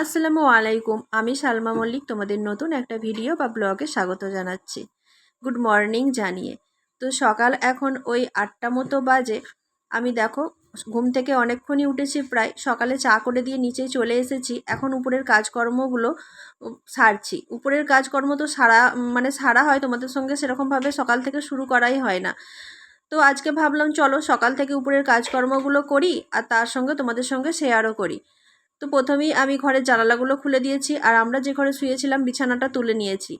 আসসালামু আলাইকুম, আমি সালমা মল্লিক তোমাদের নতুন একটা ভিডিও বা ব্লগে স্বাগত জানাচ্ছি। গুড মর্নিং জানিয়ে। তো সকাল এখন ওই আটটা মতো বাজে। আমি দেখো, ঘুম থেকে অনেকক্ষণই উঠেছি প্রায়। সকালে চা করে দিয়ে নিচে চলে এসেছি। এখন উপরের কাজকর্মগুলো সারছি। উপরের কাজকর্ম তো সারা মানে সারা হয় তোমাদের সঙ্গে সেরকমভাবে সকাল থেকে শুরু করাই হয় না। তো আজকে ভাবলাম, চলো সকাল থেকে উপরের কাজকর্মগুলো করি আর তার সঙ্গে তোমাদের সঙ্গে শেয়ারও করি। তো প্রথমেই আমি ঘরের জানালাগুলো খুলে দিয়েছি আর আমরা যে ঘরে শুয়েছিলাম বিছানাটা তুলে নিয়েছি।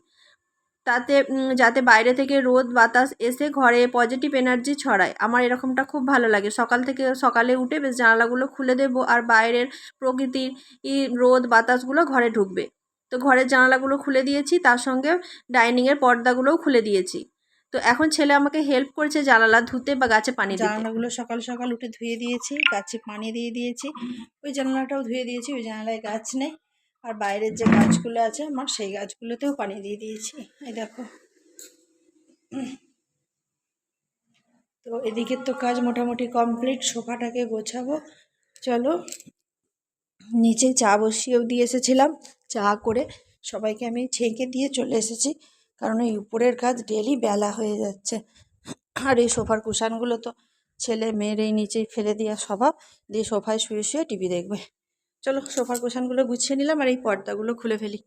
তাতে যাতে বাইরে থেকে রোদ, বাতাস এসে ঘরে পজিটিভ এনার্জি ছড়ায়। আমার এরকমটা খুব ভালো লাগে। সকাল থেকে সকালে উঠে বেশ জানালাগুলো খুলে দেবো আর বাইরের প্রকৃতির রোদ, বাতাসগুলো ঘরে ঢুকবে। তো ঘরের জানালাগুলো খুলে দিয়েছি। তার সঙ্গে ডাইনিংয়ের পর্দাগুলোও খুলে দিয়েছি। তো এখন ছেলে আমাকে হেল্প করেছে জানালা ধুতে বা গাছে পানি জানালাগুলো সকাল সকাল উঠে ধুয়ে দিয়েছি, গাছে পানি দিয়ে দিয়েছি। ওই জানালাটাও ধুয়ে দিয়েছি, ওই জানালায় গাছ নেই। আর বাইরের যে গাছগুলো আছে আমার, সেই গাছগুলোতেও পানি দিয়ে দিয়েছি। এই দেখো। তো এদিকের তো কাজ মোটামুটি কমপ্লিট সোফাটাকে গোছাবো। চলো, নিচে চা বসিয়েও দিয়ে এসেছিলাম, চা করে সবাইকে আমি ছেঁকে দিয়ে চলে এসেছি। কারণ এই উপরের কাজ ডেলি বেলা হয়ে যাচ্ছে। আর এই সোফার কুশানগুলো তো ছেলে মেয়ের এই নিচেই ফেলে দেওয়া স্বভাব। দিয়ে সোফায় শুয়ে শুয়ে টিভি দেখবে। চলো সোফার কুশানগুলো গুছিয়ে নিলাম আর এই পর্দাগুলো খুলে ফেলি।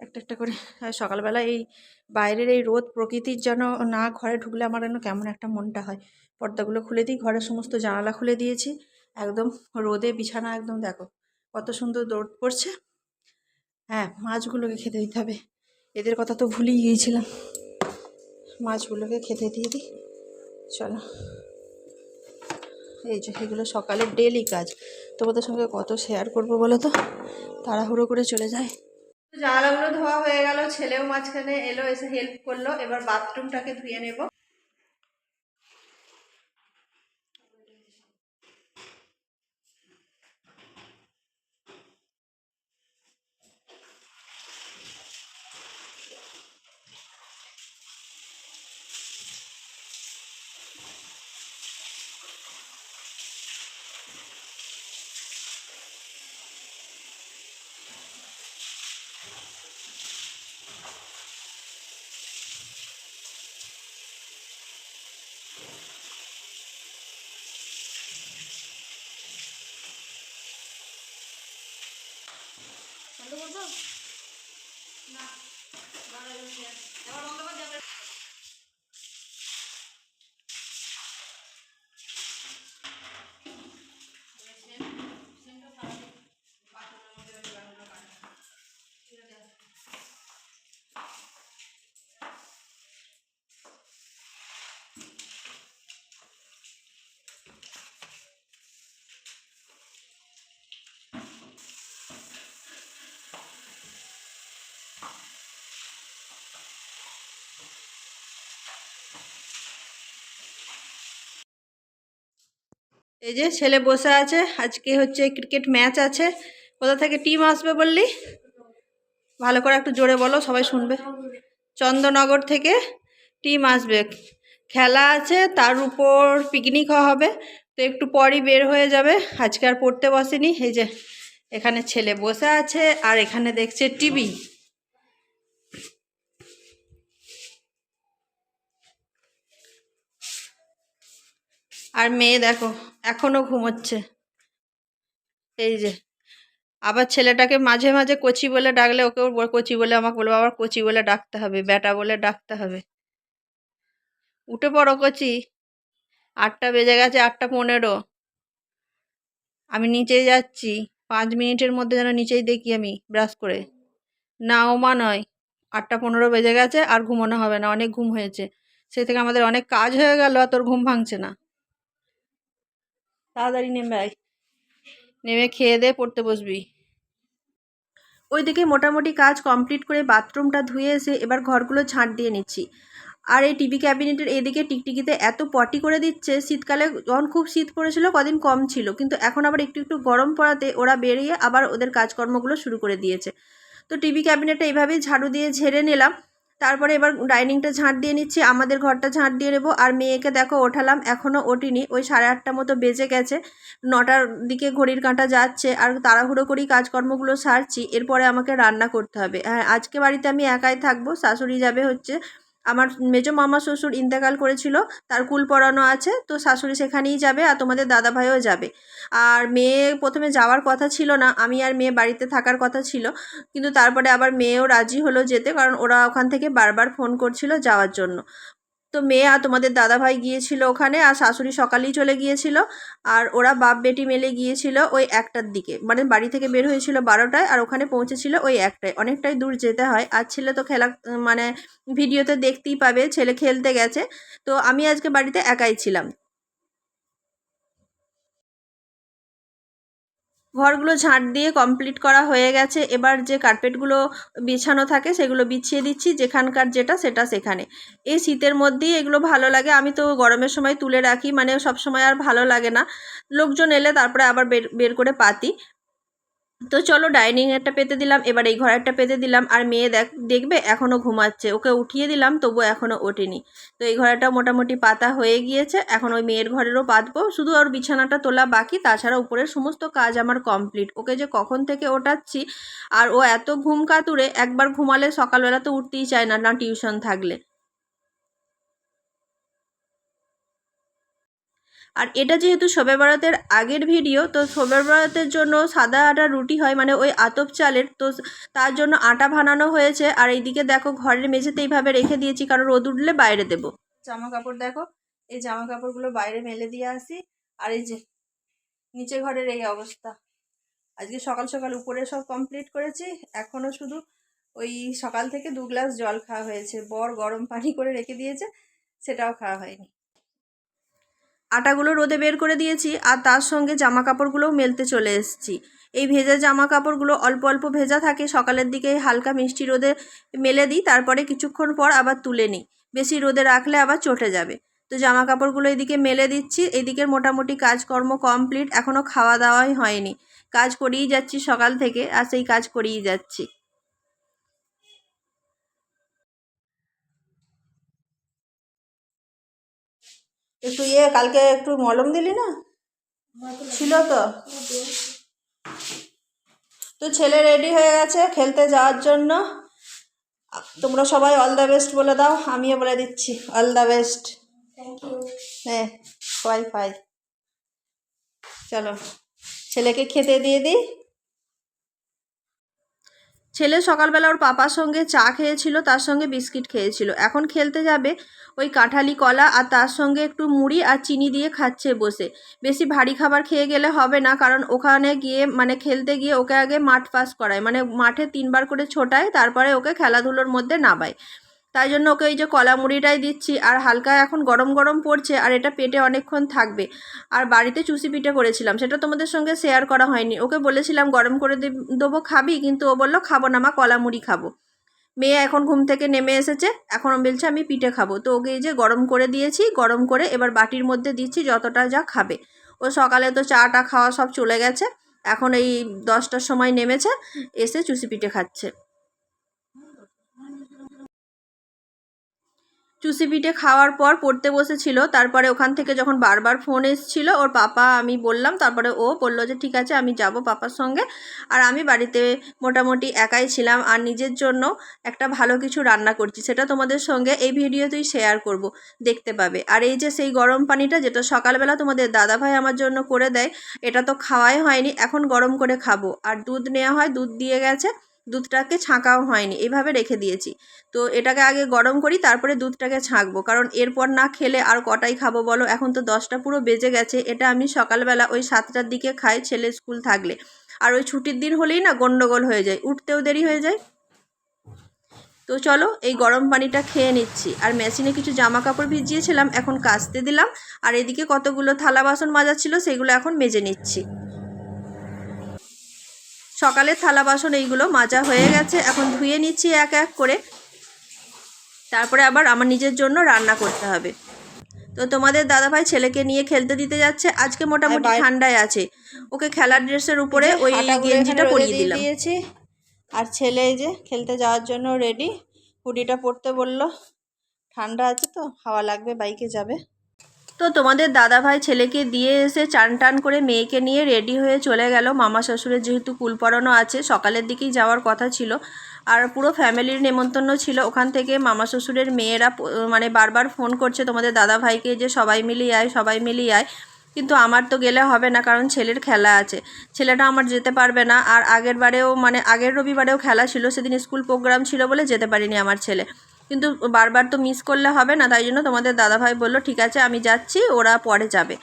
একটা একটা করে। সকালবেলা এই বাইরের এই রোদ প্রকৃতির যেন না ঘরে ঢুকলে আমার যেন কেমন একটা মনটা হয়। পর্দাগুলো খুলে দিই, ঘরের সমস্ত জানালা খুলে দিয়েছি। একদম রোদে বিছানা একদম দেখো কত সুন্দর রোদ পড়ছে। হ্যাঁ মাছগুলোকে খেতে দিতে হবে। এদের কথা তো ভুলেই গিয়েছিলাম। মাছগুলোকে খেতে দিয়ে দিই। চলো। এই যে, এগুলো সকালে ডেলি কাজ। তোমাদের সঙ্গে কত শেয়ার করব বলো তো? তাড়াহুড়ো করে চলে যায়। জানালাগুলো ধোয়া হয়ে গেল, ছেলেও মাঝখানে এলো, এসে হেল্প করল। এবার বাথরুমটাকে ধুয়ে নেব। বন্ধ করব না ভালো এবার বন্ধ করে এই যে ছেলে বসে আছে, আজকে হচ্ছে ক্রিকেট ম্যাচ আছে। কোথা থেকে টিম আসবে বললি? ভালো করে একটু জোরে বলো, সবাই শুনবে। চন্দ্রনগর থেকে টিম আসবে। খেলা আছে, তার উপর পিকনিক হবে। তো একটু পরই বের হয়ে যাবে। আজকে আর পড়তে বসেনি। এই যে, এখানে ছেলে বসে আছে আর এখানে দেখছে টিভি আর মেয়ে দেখো এখনও ঘুমোচ্ছে। এই যে, আবার ছেলেটাকে মাঝে মাঝে কচি বলে ডাকলে ওকেও কচি বলে আমাকে বলব, আবার কচি বলে ডাকতে হবে বেটা বলে ডাকতে হবে। উঠে পড়ো কচি, আটটা বেজে গেছে, আটটা পনেরো। আমি নিচেই যাচ্ছি, পাঁচ মিনিটের মধ্যে যেন নিচেই দেখি আমি, ব্রাশ করে। না, ও মা নয়, আটটা পনেরো বেজে গেছে, আর ঘুমানো হবে না, অনেক ঘুম হয়েছে। সেই থেকে আমাদের অনেক কাজ হয়ে গেল, আর তোর ঘুম ভাঙছে না। তাড়াতাড়ি নেমে আয় নেমে খেয়ে দে পড়তে বসবি। ওইদিকে মোটামুটি কাজ কমপ্লিট করে বাথরুমটা ধুয়ে এসে এবার ঘরগুলো ঝাঁট দিয়ে নিচ্ছি। আর এই টিভি ক্যাবিনেটের এদিকে টিকটিকিতে এত পটি করে দিচ্ছে শীতকালে যখন খুব শীত পড়েছিল কদিন কম ছিল। কিন্তু এখন আবার একটু একটু গরম পড়াতে ওরা বেরিয়ে আবার ওদের কাজকর্মগুলো শুরু করে দিয়েছে। তো টিভি ক্যাবিনেটটা এইভাবেই ঝাড়ু দিয়ে ঝেড়ে নিলাম। তারপরে এবার ডাইনিংটা ঝাঁট দিয়ে নিচ্ছি, আমাদের ঘরটা ঝাঁট দিয়ে নেব। আর মেয়েকে দেখো, ওঠালাম এখনও ওঠিনি, ওই সাড়ে আটটা মতো বেজে গেছে। নটার দিকে ঘড়ির কাঁটা যাচ্ছে, আর তাড়াহুড়ো করেই কাজকর্মগুলো সারছি, এরপরে আমাকে রান্না করতে হবে। হ্যাঁ আজকে বাড়িতে আমি একাই থাকব, শাশুড়ি যাবে হচ্ছে আমার মেজো মামা শ্বশুর ইন্তেকাল করেছিল, তার কুল পড়ানো আছে, তো শাশুড়ি সেখানেই যাবে আর তোমাদের দাদা ভাইও যাবে। আর মেয়ে প্রথমে যাওয়ার কথা ছিল না, আমি আর মেয়ে বাড়িতে থাকার কথা ছিল, কিন্তু তারপরে আবার মেয়েও রাজি হলো যেতে, কারণ ওরা ওখান থেকে বারবার ফোন করছিল যাওয়ার জন্য। তো মেয়ে আর তোমাদের দাদাভাই গিয়েছিল ওখানে আর শাশুড়ি সকালেই চলে গিয়েছিল আর ওরা বাপ বেটি মেলে গিয়েছিল ওই একটার দিকে। মানে বাড়ি থেকে বের হয়েছিল বারোটায় আর ওখানে পৌঁছেছিল ওই একটায়। অনেকটাই দূর যেতে হয়। আর ছেলে তো খেলা মানে ভিডিওতে দেখতেই পাবে, ছেলে খেলতে গেছে। তো আমি আজকে বাড়িতে একাই ছিলাম। ঘরগুলো ঝাঁট দিয়ে কমপ্লিট করা হয়ে গেছে। এবার যে কার্পেটগুলো বিছানো থাকে, সেগুলো বিছিয়ে দিচ্ছি। যেখানকার যেটা, সেটা সেখানে। এই শীতের মধ্যেই এগুলো ভালো লাগে। আমি তো গরমের সময় তুলে রাখি। মানে সব সময় আর ভালো লাগে না। লোকজন এলে তারপরে আবার বের বের করে পাতি। তো চলো ডাইনিং একটা পেতে দিলাম, এবার এই ঘরেরটা পেতে দিলাম, আর মেয়ে দেখ, দেখবে এখনও ঘুমাচ্ছে, ওকে উঠিয়ে দিলাম তবু এখনও ওঠেনি। তো এই ঘরটা মোটামুটি পাতা হয়ে গিয়েছে, এখন ওই মেয়ের ঘরেরও পাতবো, শুধু ওর বিছানাটা তোলা বাকি, তাছাড়া উপরের সমস্ত কাজ আমার কমপ্লিট। ওকে যে কখন থেকে ওঠাচ্ছি, আর ও এত ঘুম কাতুরে, একবার ঘুমালে সকালবেলা তো উঠতেই চায় না না টিউশন থাকলে। আর এটা যেহেতু শবে বরাতের আগের ভিডিও, তো শবে বরাতের জন্য সাদা আটা রুটি হয় মানে ওই আতপ চালের, তো তার জন্য আটা বানানো হয়েছে। আর এইদিকে দেখো ঘরের মেঝেতে এইভাবে রেখে দিয়েছি, কারণ রোদ উঠলে বাইরে দেবো। জামা কাপড় দেখো, এই জামা কাপড়গুলো বাইরে মেলে দিয়ে আসি, আর এই যে নিচে ঘরের এই অবস্থা। আজকে সকাল সকাল উপরে সব কমপ্লিট করেছি এখনও শুধু ওই সকাল থেকে দু গ্লাস জল খাওয়া হয়েছে। বর গরম পানি করে রেখে দিয়েছে, সেটাও খাওয়া হয়নি। আটাগুলো রোদে বের করে দিয়েছি আর তার সঙ্গে জামা কাপড়গুলোও মেলতে চলে এসেছি। এই ভেজা জামা কাপড়গুলো অল্প অল্প ভেজা থাকে, সকালের দিকে হালকা মিষ্টি রোদে মেলে দিই, তারপরে কিছুক্ষণ পর আবার তুলে নিই। বেশি রোদে রাখলে আবার চটে যাবে। তো জামা কাপড়গুলো এদিকে মেলে দিচ্ছি, এদিকের মোটামুটি কাজকর্ম কমপ্লিট, এখনও খাওয়া দাওয়াই হয়নি। কাজ করেই যাচ্ছি সকাল থেকে, আর সেই কাজ করেই যাচ্ছি। একটু ইয়ে কালকে একটু মলম দিলি না? ছিল তো? তো ছেলে রেডি হয়ে গেছে খেলতে যাওয়ার জন্য। তোমরা সবাই অল দ্য বেস্ট বলে দাও আমিও বলে দিচ্ছি অল দ্য বেস্ট হ্যাঁ ফাই ফাই চলো ছেলেকে খেতে দিয়ে দিই। ছেলে সকালবেলা ওর পাপার সঙ্গে চা খেয়েছিল, তার সঙ্গে বিস্কিট খেয়েছিল। এখন খেলতে যাবে ওই কাঁঠালি কলা আর তার সঙ্গে একটু মুড়ি আর চিনি দিয়ে খাচ্ছে বসে। বেশি ভারী খাবার খেয়ে গেলে হবে না, কারণ ওখানে গিয়ে মানে খেলতে গিয়ে ওকে আগে মাঠ পাস করায়। মানে মাঠে তিনবার করে ছোটায়, তারপরে ওকে খেলাধুলোর মধ্যে নামায়। তাই জন্য ওকে এই যে কলা মুড়িটাই দিচ্ছি। আর হালকা এখন গরম গরম পড়ছে আর এটা পেটে অনেকক্ষণ থাকবে। আর বাড়িতে চুষি পিঠে করেছিলাম। সেটা তোমাদের সঙ্গে শেয়ার করা হয়নি। ওকে বলেছিলাম, গরম করে দেবো, খাবি? কিন্তু ও বলল, খাব না মা, কলা মুড়ি খাব। মেয়ে এখন ঘুম থেকে নেমে এসেছে। এখন বলছে, আমি পিঠে খাব। তো ওকে এই যে গরম করে দিয়েছি, গরম করে এবার বাটির মধ্যে দিচ্ছি যতটা যা খাবে। ও সকালে তো চাটা খাওয়া সব চলে গেছে। এখন এই দশটার সময় নেমেছে, এসে চুষি পিঠে খাচ্ছে। চুষি পিঠে খাওয়ার পর পড়তে বসেছিল। তারপরে ওখান থেকে যখন বারবার ফোন এসেছিল, ওর পাপা, আমি বললাম, তারপরে ও বলল যে, ঠিক আছে, আমি যাব পাপার সঙ্গে। আর আমি বাড়িতে মোটামুটি একাই ছিলাম আর নিজের জন্য একটা ভালো কিছু রান্না করছি। সেটা তোমাদের সঙ্গে এই ভিডিওতেই শেয়ার করব, দেখতে পাবে। আর এই যে, সেই গরম পানিটা যেটা সকালবেলা তোমাদের দাদাভাই আমার জন্য করে দেয়, এটা তো খাওয়াই হয়নি, এখন গরম করে খাব। আর দুধ নেওয়া হয়, দুধ দিয়ে গেছে। দুধটাকে ছাঁকাও হয়নি এইভাবে রেখে দিয়েছি। তো এটাকে আগে গরম করি, তারপরে দুধটাকে ছাঁকবো। কারণ এরপর না খেলে আর কটাই খাব বলো? এখন তো দশটা পুরো বেজে গেছে, এটা আমি সকালবেলা ওই সাতটার দিকে খাই, ছেলে স্কুল থাকলে। আর ওই ছুটির দিন হলেই না গন্ডগোল হয়ে যায়, উঠতেও দেরি হয়ে যায়। তো চলো, এই গরম পানিটা খেয়ে নিচ্ছি। আর মেশিনে কিছু জামা কাপড় ভিজিয়েছিলাম, এখন কাচতে দিলাম। আর এদিকে কতগুলো থালা বাসন মাজার ছিল সেগুলো এখন মেজে নিচ্ছি। সকালের থালা বাসন এইগুলো মাজা হয়ে গেছে। এখন ধুয়ে নিচ্ছি এক এক করে। তারপরে আবার আমার নিজের জন্য রান্না করতে হবে। তো তোমাদের দাদাভাই ছেলেকে নিয়ে খেলতে দিতে যাচ্ছে। আজকে মোটামুটি ঠান্ডায় আছে। ওকে খেলার ড্রেসের উপরে ওই গেঞ্জিটা পরিয়ে দিলাম। দিয়েছি। আর ছেলে এই যে খেলতে যাওয়ার জন্য রেডি। হুডিটা পরতে বলল। ঠান্ডা আছে তো হাওয়া লাগবে বাইকে যাবে। তো তোমাদের দাদা ভাই ছেলেকে দিয়ে এসে চান টান করে মেয়েকে নিয়ে রেডি হয়ে চলে গেল। মামা শ্বশুরের যেহেতু কুল পরানো আছে, সকালের দিকেই যাওয়ার কথা ছিল। আর পুরো ফ্যামিলির নেমন্তন্ন ছিল। ওখান থেকে মামা শ্বশুরের মেয়েরা মানে বারবার ফোন করছে তোমাদের দাদা ভাইকে যে সবাই মিলিয়ে আয়, সবাই মিলিয়ে আয়। কিন্তু আমার তো গেলে হবে না, কারণ ছেলের খেলা আছে। ছেলেটা আমার যেতে পারবে না। আর আগের বারেও মানে আগের রবিবারেও খেলা ছিল, সেদিন স্কুল প্রোগ্রাম ছিল বলে যেতে পারিনি আমার ছেলে। কিন্তু বারবার তো মিস করলে হবে না, তাই জন্য তোমাদের দাদাভাই বলল, ঠিক আছে, আমি যাচ্ছি, ওরা পরে যাবে।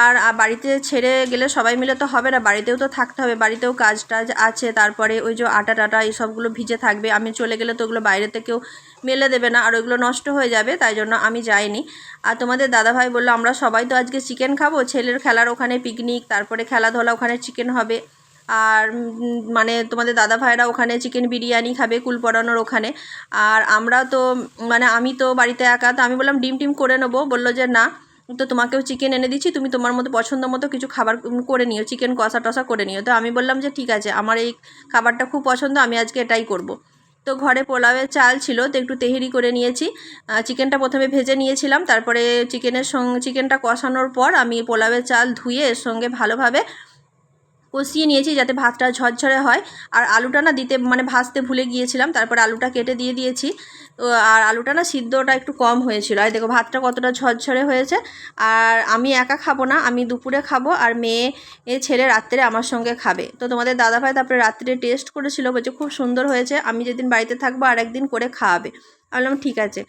আর বাড়িতে ছেড়ে গেলে সবাই মিলে তো হবে না, বাড়িতেও তো থাকতে হবে, বাড়িতেও কাজ টাজ আছে, তারপরে ওই যে আটা টাটা এই সবগুলো ভিজে থাকবে, আমি চলে গেলে তো ওগুলো বাইরে থেকেও মেলে দেবে না, আর ওইগুলো নষ্ট হয়ে যাবে, তাই জন্য আমি যাইনি। আর তোমাদের দাদাভাই বলল, আমরা সবাই তো আজকে চিকেন খাব, ছেলের খেলার ওখানে পিকনিক তারপরে খেলাধুলা, ওখানে চিকেন হবে। আর মানে তোমাদের দাদা ভাইরা ওখানে চিকেন বিরিয়ানি খাবে, কুল পরানোর ওখানে। আর আমরা তো মানে আমি তো বাড়িতে একা, তো আমি বললাম ডিম টিম করে নেব। বলল যে না, তো তোমাকেও চিকেন এনে দিচ্ছি, তুমি তোমার মতো পছন্দ মতো কিছু খাবার করে নিও চিকেন কষা টষা করে নিও। তো আমি বললাম যে ঠিক আছে, আমার এই খাবারটা খুব পছন্দ, আমি আজকে এটাই করব। তো ঘরে পোলাওয়ের চাল ছিল, তো একটু তেহেরি করে নিয়েছি। চিকেনটা প্রথমে ভেজে নিয়েছিলাম, তারপরে চিকেনের সঙ্গে চিকেনটা কষানোর পর আমি পোলাওয়ের চাল ধুয়ে এর সঙ্গে ভালোভাবে কষিয়ে নিয়েছি যাতে ভাতটা ঝরঝরে হয়। আর আলুটা না দিতে মানে ভাজতে ভুলে গিয়েছিলাম, তারপর আলুটা কেটে দিয়ে দিয়েছি। তো আর আলুটা না সিদ্ধটা একটু কম হয়েছিল। আর দেখো, ভাতটা কতটা ঝরঝরে হয়েছে। আর আমি একা খাব না, আমি দুপুরে খাব আর মেয়ে, এ ছেলে রাত্রে আমার সঙ্গে খাবে। তো তোমাদের দাদাভাই তারপরে রাত্রে টেস্ট করেছিল, বলছে খুব সুন্দর হয়েছে, আমি যেদিন বাড়িতে থাকব আর একদিন করে খাওয়াবে। বললাম, ঠিক আছে।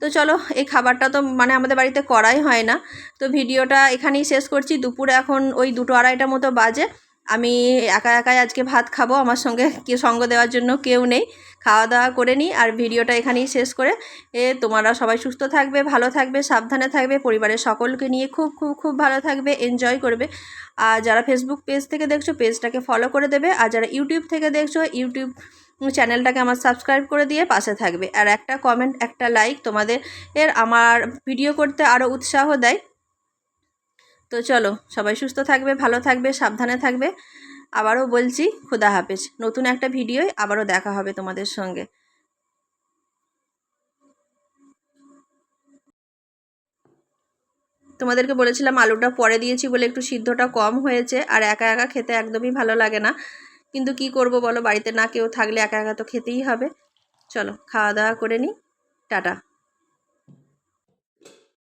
তো চলো, এই খাবারটা তো মানে আমাদের বাড়িতে করাই হয় না। তো ভিডিওটা এখানেই শেষ করছি। দুপুরে এখন ওই দুটো আড়াইটা মতো বাজে। আমি একা একাই আজকে ভাত খাব, আমার সঙ্গে কে সঙ্গ দেওয়ার জন্য কেউ নেই। খাওয়া দাওয়া করে নিই আর ভিডিওটা এখানেই শেষ করে। এ, তোমরা সবাই সুস্থ থাকবে, ভালো থাকবে, সাবধানে থাকবে, পরিবারের সকলকে নিয়ে খুব খুব খুব ভালো থাকবে এনজয় করবে। আর যারা ফেসবুক পেজ থেকে দেখছ পেজটাকে ফলো করে দেবে। আর যারা ইউটিউব থেকে দেখছ ইউটিউব চ্যানেলটাকে আমার সাবস্ক্রাইব করে দিয়ে পাশে থাকবে। আর একটা কমেন্ট একটা লাইক তোমাদের, এর আমার ভিডিও করতে আরও উৎসাহ দেয়। তো চলো, সবাই সুস্থ থাকবে, ভালো থাকবে, সাবধানে থাকবে। আবারও বলছি, খুদা হাফেজ। নতুন একটা ভিডিওয় আবারও দেখা হবে তোমাদের সঙ্গে। তোমাদেরকে বলেছিলাম আলুটা পরে দিয়েছি বলে একটু সিদ্ধটা কম হয়েছে, আর একা একা খেতে একদমই ভালো লাগে না। কিন্তু কি করব বলো, বাড়িতে না কেউ থাকলে একা একা তো খেতেই হবে। চলো, খাওয়া দাওয়া করে নিই। টাটা।